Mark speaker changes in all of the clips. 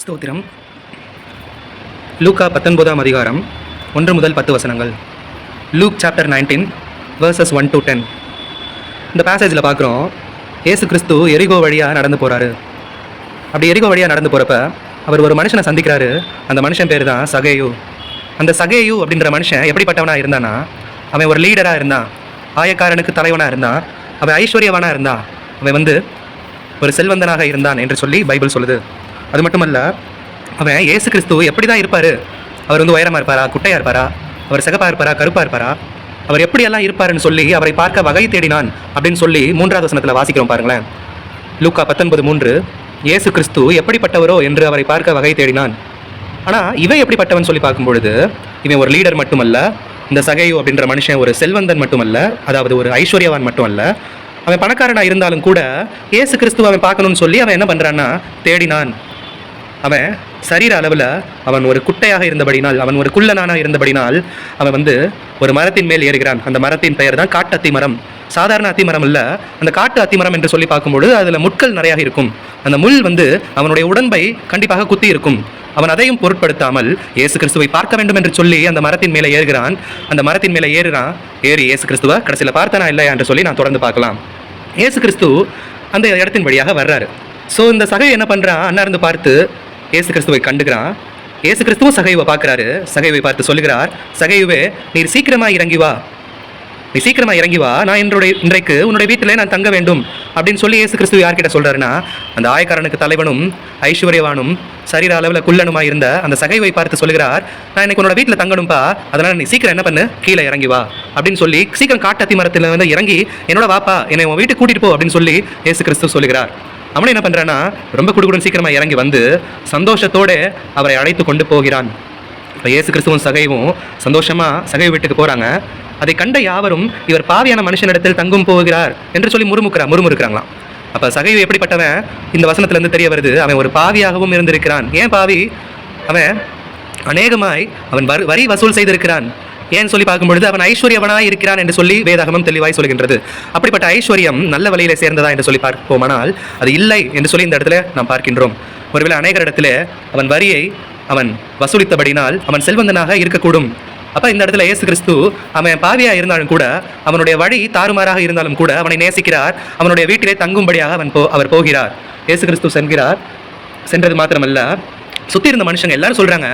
Speaker 1: ஸ்தோத்திரம். லூக்கா பத்தொன்பதாம் அதிகாரம் ஒன்று முதல் பத்து வசனங்கள். Luke chapter nineteen verses one to ten இந்த பேசேஜில் பார்க்குறோம் ஏசு கிறிஸ்து எரிகோ வழியாக நடந்து போகிறாரு அப்படி எரிகோ வழியாக நடந்து போகிறப்ப அவர் ஒரு மனுஷனை சந்திக்கிறாரு. அந்த மனுஷன் பேர் தான் சகேயு. அந்த சகேயு அப்படின்ற மனுஷன் எப்படிப்பட்டவனாக இருந்தானா அவன் ஒரு லீடராக இருந்தான். ஆயக்காரனுக்கு தலைவனாக இருந்தான். அவன் ஐஸ்வர்யவானாக இருந்தான். அவன் வந்து ஒரு செல்வந்தனாக இருந்தான் என்று சொல்லி பைபிள் சொல்லுது. அது மட்டுமல்ல அவன் இயேசு கிறிஸ்து எப்படி தான் இருப்பார்? அவர் வந்து உயரமாக இருப்பாரா? குட்டையாக இருப்பாரா? அவர் சிகப்பாக இருப்பாரா? கருப்பாக இருப்பாரா? அவர் எப்படியெல்லாம் இருப்பாருன்னு சொல்லி அவரை பார்க்க வகை தேடினான் அப்படின்னு சொல்லி மூன்றாவது வசனத்தில் வாசிக்கிறோம் பாருங்களேன். லூக்கா பத்தொன்பது மூன்று இயேசு கிறிஸ்து எப்படிப்பட்டவரோ என்று அவரை பார்க்க வகை தேடினான். ஆனால் இவன் எப்படிப்பட்டவன் சொல்லி பார்க்கும்பொழுது இவன் ஒரு லீடர் மட்டுமல்ல இந்த சகையோ அப்படின்ற மனுஷன் ஒரு செல்வந்தன் மட்டுமல்ல அதாவது ஒரு ஐஸ்வர்யவான் மட்டுமல்ல அவன் பணக்காரனாக இருந்தாலும் கூட இயேசு கிறிஸ்துவ அவன் பார்க்கணும்னு சொல்லி அவன் என்ன பண்ணுறான்னா தேடினான். அவன் சரீர அளவில் அவன் ஒரு குட்டையாக இருந்தபடினால் அவன் ஒரு குள்ளனானாக இருந்தபடினால் அவன் வந்து ஒரு மரத்தின் மேல் ஏறுகிறான். அந்த மரத்தின் பெயர் தான் காட்டு அத்திமரம். சாதாரண அத்திமரம் இல்லை. அந்த காட்டு அத்திமரம் என்று சொல்லி பார்க்கும்பொழுது அதில் முட்கள் நிறையா இருக்கும். அந்த முள் வந்து அவனுடைய உடம்பை கண்டிப்பாக குத்தி இருக்கும். அவன் அதையும் பொருட்படுத்தாமல் இயேசு கிறிஸ்துவை பார்க்க வேண்டும் என்று சொல்லி அந்த மரத்தின் மேலே ஏறுகிறான். அந்த மரத்தின் மேலே ஏறுகிறான் ஏறி இயேசு கிறிஸ்துவ கடைசியில் பார்த்தானா இல்லையா? என்று சொல்லி நான் தொடர்ந்து பார்க்கலாம். இயேசு கிறிஸ்து அந்த இடத்தின் வழியாக வர்றாரு. ஸோ இந்த சகை என்ன பண்ணுறான் அண்ணா இருந்து பார்த்து இயேசு கிறிஸ்துவை கண்டுக்கிறான் இயேசு கிறிஸ்துவும் சகைவை பார்க்குறாரு. சகைவை பார்த்து சொல்லுகிறார் சகைவே நீர் சீக்கிரமாக இறங்கி வா. நீ சீக்கிரமா இறங்கி வா. நான் என்னுடைய இன்றைக்கு உன்னுடைய வீட்டில் நான் தங்க வேண்டும். அப்படின்னு சொல்லி இயேசு கிறிஸ்துவ யார்கிட்ட சொல்கிறாருன்னா அந்த ஆயக்காரனுக்கு தலைவனும் ஐஸ்வர்யவானும் சரீர அளவில் குள்ளனுமா இருந்த அந்த சகைவை பார்த்து சொல்லுகிறார் நான் இன்னைக்கு உன்னோட வீட்டில் தங்கணும்ப்பா அதனால் நீ சீக்கிரம் என்ன பண்ணு? கீழே இறங்கி வா. அப்படின்னு சொல்லி சீக்கிரம் காட்டத்தி மரத்தில் வந்து இறங்கி என்னோட வாப்பா என்னை உன் வீட்டுக்கு கூட்டிட்டு போ. அப்படின்னு சொல்லி இயேசு கிறிஸ்துவ சொல்லுகிறார். அவனை என்ன பண்ணுறான்னா ரொம்ப குடுகுடன் சீக்கிரமாக இறங்கி வந்து சந்தோஷத்தோடு அவரை அழைத்து கொண்டு போகிறான். இப்போ இயேசு கிறிஸ்துவும் சகைவும் சந்தோஷமாக சகை வீட்டுக்கு போகிறாங்க அதை கண்ட யாவரும் இவர் பாவியான மனுஷனிடத்தில் தங்கும் போகிறார் என்று சொல்லி முறுமுக்கிறா முறுமுறுக்கிறாங்களாம். அப்போ சகைவு எப்படிப்பட்டவன்? இந்த வசனத்துலேருந்து தெரிய வருது அவன் ஒரு பாவியாகவும் இருந்திருக்கிறான். ஏன் பாவி? அவன் அநேகமாய் அவன் வரி வரி வசூல் செய்திருக்கிறான். ஏன் சொல்லி பார்க்கும்பொழுது அவன் ஐஸ்வர்யவனாக இருக்கிறான் என்று சொல்லி வேதாகமம் தெளிவாய் சொல்கின்றது. அப்படிப்பட்ட ஐஸ்வர்யம் நல்ல வழியில சேர்ந்ததா என்று சொல்லி பார்ப்போமானால் அது இல்லை என்று சொல்லி இந்த இடத்துல நாம் பார்க்கின்றோம். ஒருவேளை அநேகர் இடத்துல அவன் வரியை அவன் வசூலித்தபடினால் அவன் செல்வந்தனாக இருக்கக்கூடும். அப்போ இந்த இடத்துல இயேசு கிறிஸ்து அவன் பாவியாக இருந்தாலும் கூட அவனுடைய வழி தாறுமாறாக இருந்தாலும் கூட அவனை நேசிக்கிறார். அவனுடைய வீட்டிலே தங்கும்படியாக அவன் போ அவர் போகிறார். இயேசு கிறிஸ்து சென்கிறார் சென்றது மாத்திரமல்ல. சுற்றி இருந்த மனுஷங்க எல்லாரும் சொல்கிறாங்க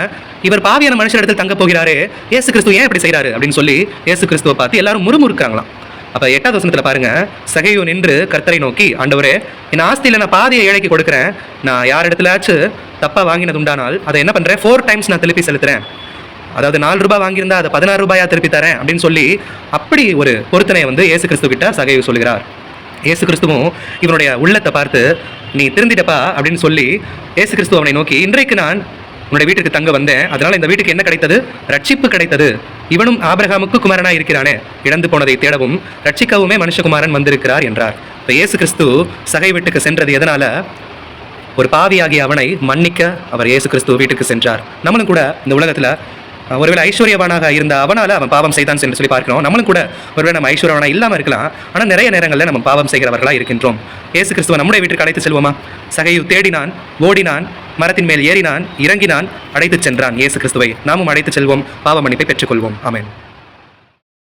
Speaker 1: இவர் பாவியான மனுஷன் இடத்துல தங்க போகிறாரு ஏசு கிறிஸ்து ஏன் இப்படி செய்கிறாரு அப்படின்னு சொல்லி இயேசு கிறிஸ்துவை பார்த்து எல்லாரும் முறுமுறுக்கிறாங்களாம். அப்போ எட்டாவது வசனத்தில் பாருங்க சகையோ நின்று கர்த்தரை நோக்கி ஆண்டவரே என் ஆஸ்தியில் நான் பாதியை ஏழைக்கு கொடுக்குறேன் நான் யார் இடத்துலயாச்சும் தப்பாக வாங்கினது உண்டானால் அதை என்ன பண்ணுறேன் ஃபோர் டைம்ஸ் நான் திருப்பி செலுத்துறேன். அதாவது நாலு ரூபாய் வாங்கியிருந்தா அதை பதினாறு ரூபாயா திருப்பி தரேன் அப்படின்னு சொல்லி அப்படி ஒரு பொருத்தனை வந்து இயேசு கிறிஸ்து கிட்ட சகைவு சொல்கிறார் இயேசு கிறிஸ்துவும் இவனுடைய உள்ளத்தை பார்த்து நீ திருந்திட்டப்பா அப்படின்னு சொல்லி இயேசு கிறிஸ்துவ அவனை நோக்கி இன்றைக்கு நான் உன்னுடைய வீட்டுக்கு தங்க வந்தேன். அதனால் இந்த வீட்டுக்கு என்ன கிடைத்தது? ரட்சிப்பு கிடைத்தது. இவனும் ஆபிரகாமுக்கு குமாரனாக இருக்கிறானே. இழந்து போனதை தேடவும் ரட்சிக்கவுமே மனுஷகுமாரன் வந்திருக்கிறார் என்றார். இப்போ இயேசு கிறிஸ்து சகை வீட்டுக்கு சென்றது எதனால? ஒரு பாவியாகிய அவனை மன்னிக்க அவர் இயேசு கிறிஸ்து வீட்டுக்கு சென்றார். நம்மளும் கூட இந்த உலகத்துல ஒருவேளை ஐஸ்வர்யவானாக இருந்த அவனால் அவன் பாவம் செய்தான் என்று சொல்லி பார்க்கிறோம். நம்மளும் கூட ஒருவேளை நம்ம ஐஸ்வர்யவானா இல்லாமல் இருக்கலாம். ஆனால் நிறைய நேரங்களில் நம்ம பாவம் செய்கிறவர்களாக இருக்கின்றோம். ஏசு கிறிஸ்துவ நம்முடைய வீட்டுக்கு அழைத்து செல்வோமா? சகையு தேடினான் ஓடினான் மரத்தின் மேல் ஏறினான் இறங்கினான் அழைத்துச் சென்றான் இயேசு கிறிஸ்துவை. நாமும் அழைத்துச் செல்வோம் பாவ மன்னிப்பை பெற்றுக்கொள்வோம். அமேன்